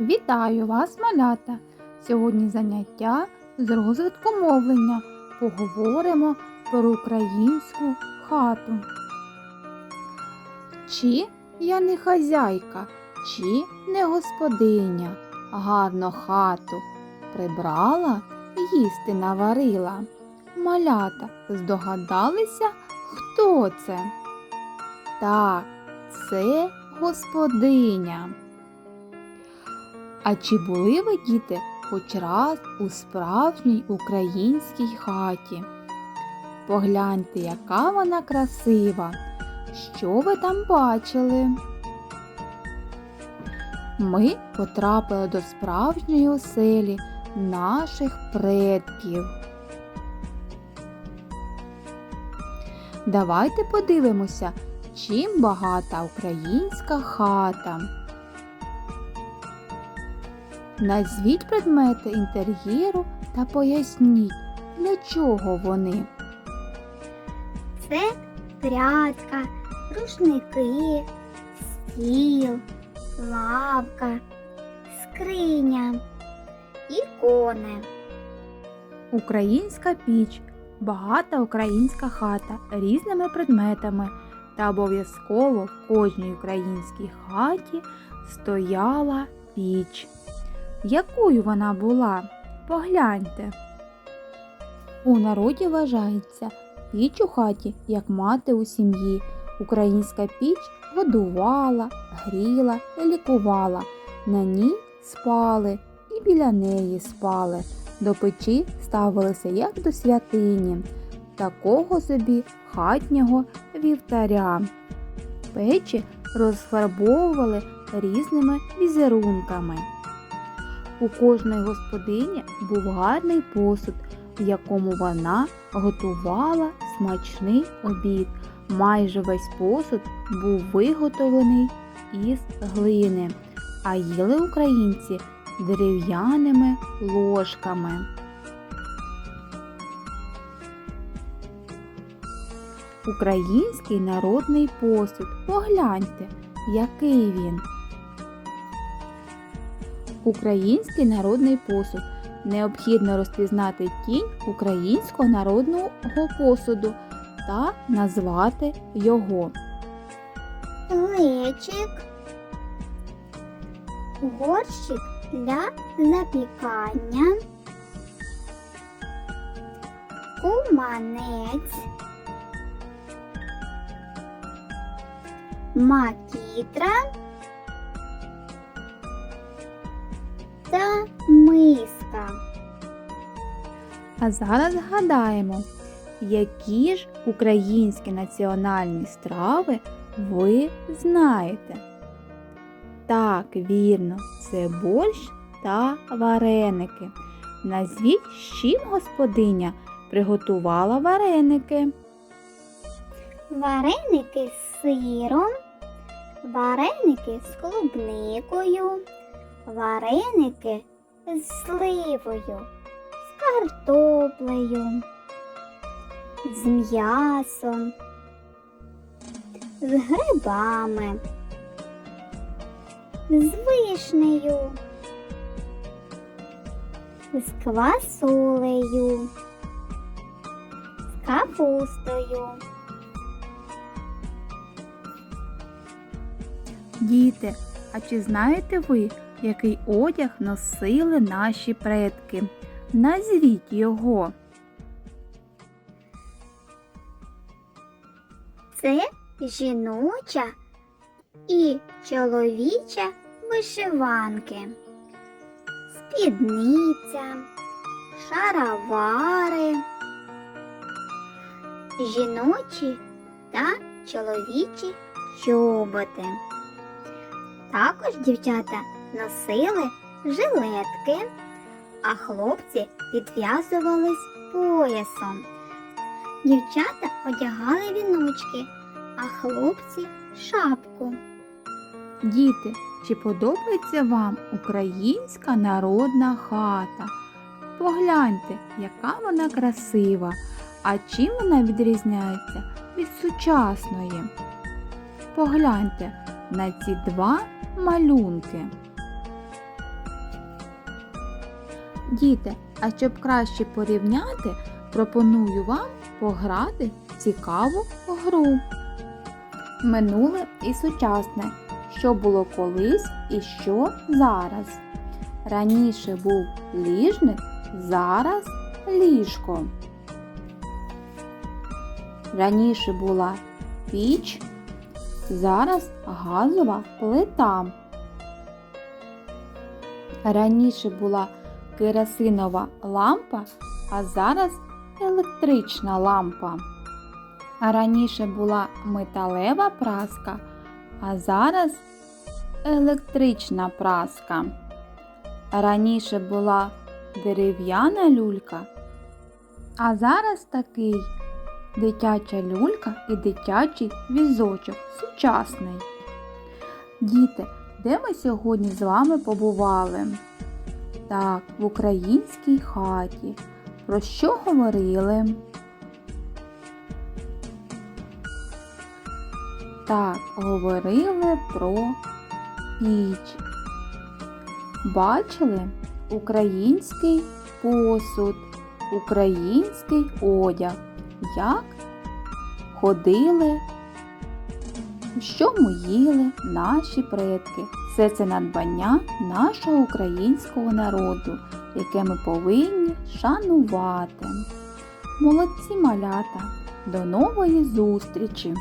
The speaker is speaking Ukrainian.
Вітаю вас, малята! Сьогодні заняття з розвитку мовлення. Поговоримо про українську хату. Чи я не хазяйка, чи не господиня, гарно хату прибрала, їсти наварила. Малята здогадалися, хто це? Так, це господиня. А чи були ви, діти, хоч раз у справжній українській хаті? Погляньте, яка вона красива. Що ви там бачили? Ми потрапили до справжньої оселі наших предків. Давайте подивимося, чим багата українська хата. Назвіть предмети інтер'єру та поясніть, для чого вони. Це прядка, рушники, стіл, лавка, скриня, ікони. Українська піч, багата українська хата різними предметами. Та обов'язково в кожній українській хаті стояла піч. Якою вона була? Погляньте. У народі вважається піч у хаті як мати у сім'ї. Українська піч годувала, гріла і лікувала. На ній спали і біля неї спали. До печі ставилися як до святині, такого собі хатнього вівтаря. Печі розфарбовували різними візерунками. У кожної господині був гарний посуд, в якому вона готувала смачний обід. Майже весь посуд був виготовлений із глини, а їли українці дерев'яними ложками. Український народний посуд. Погляньте, який він. Український народний посуд. Необхідно розпізнати тінь українського народного посуду та назвати його. Глечик, горщик для запікання, куманець, макітра та миска. А зараз згадаємо, які ж українські національні страви ви знаєте. Так, вірно, це борщ та вареники. Назвіть, з чим господиня приготувала вареники. Вареники з сиром, вареники з клубникою, вареники з сливою, з картоплею, з м'ясом, з грибами, з вишнею, з квасолею, з капустою. Діти, а чи знаєте ви, який одяг носили наші предки? Назвіть його. Це жіноча і чоловіча вишиванки, спідниця, шаровари, жіночі та чоловічі чоботи. Також дівчата носили жилетки, а хлопці підв'язувались поясом. Дівчата одягали віночки, а хлопці шапку. Діти, чи подобається вам українська народна хата? Погляньте, яка вона красива, а чим вона відрізняється від сучасної? Погляньте на ці два малюнки. Діти, а щоб краще порівняти, пропоную вам пограти цікаву гру. Минуле і сучасне. Що було колись і що зараз. Раніше був ліжник, зараз ліжко. Раніше була піч, зараз газова плита. Раніше була керосинова лампа, а зараз електрична лампа. Раніше була металева праска, а зараз електрична праска. Раніше була дерев'яна люлька, а зараз такий дитяча люлька і дитячий візочок сучасний. Діти, де ми сьогодні з вами побували? Так, в українській хаті. Про що говорили? Так, говорили про піч. Бачили український посуд, український одяг. Як ходили, що ми їли наші предки. Все це надбання нашого українського народу, яке ми повинні шанувати. Молодці малята! До нової зустрічі!